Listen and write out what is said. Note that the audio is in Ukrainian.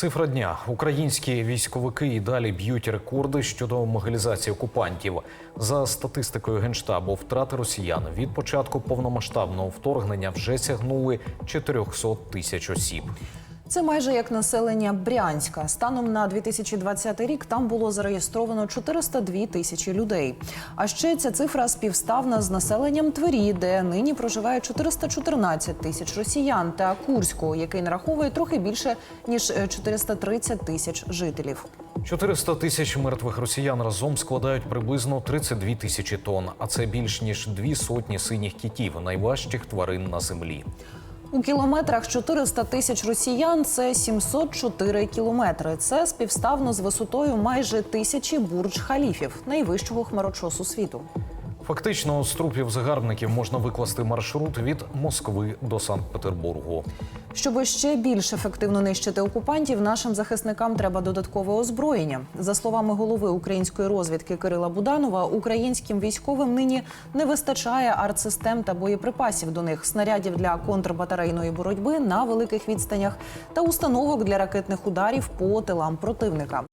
Цифра дня: українські військовики і далі б'ють рекорди щодо мобілізації окупантів. За статистикою генштабу, втрати росіян від початку повномасштабного вторгнення вже сягнули 400 тисяч осіб. Це майже як населення Брянська. Станом на 2020 рік там було зареєстровано 402 тисячі людей. А ще ця цифра співставна з населенням Твері, де нині проживає 414 тисяч росіян, та Курську, який нараховує трохи більше ніж е, 430 тисяч жителів. 400 тисяч мертвих росіян разом складають приблизно 32 тисячі тонн, а це більш ніж дві сотні синіх кітів, найважчих тварин на землі. У кілометрах 400 тисяч росіян це 704 кілометри. Це співставно з висотою майже тисячі бурдж-халіфів, найвищого хмарочосу світу. Фактично, з трупів загарбників можна викласти маршрут від Москви до Санкт-Петербургу. Щоб ще більш ефективно нищити окупантів, нашим захисникам треба додаткове озброєння. За словами голови української розвідки Кирила Буданова, українським військовим нині не вистачає артсистем та боєприпасів до них, снарядів для контрбатарейної боротьби на великих відстанях та установок для ракетних ударів по тилам противника.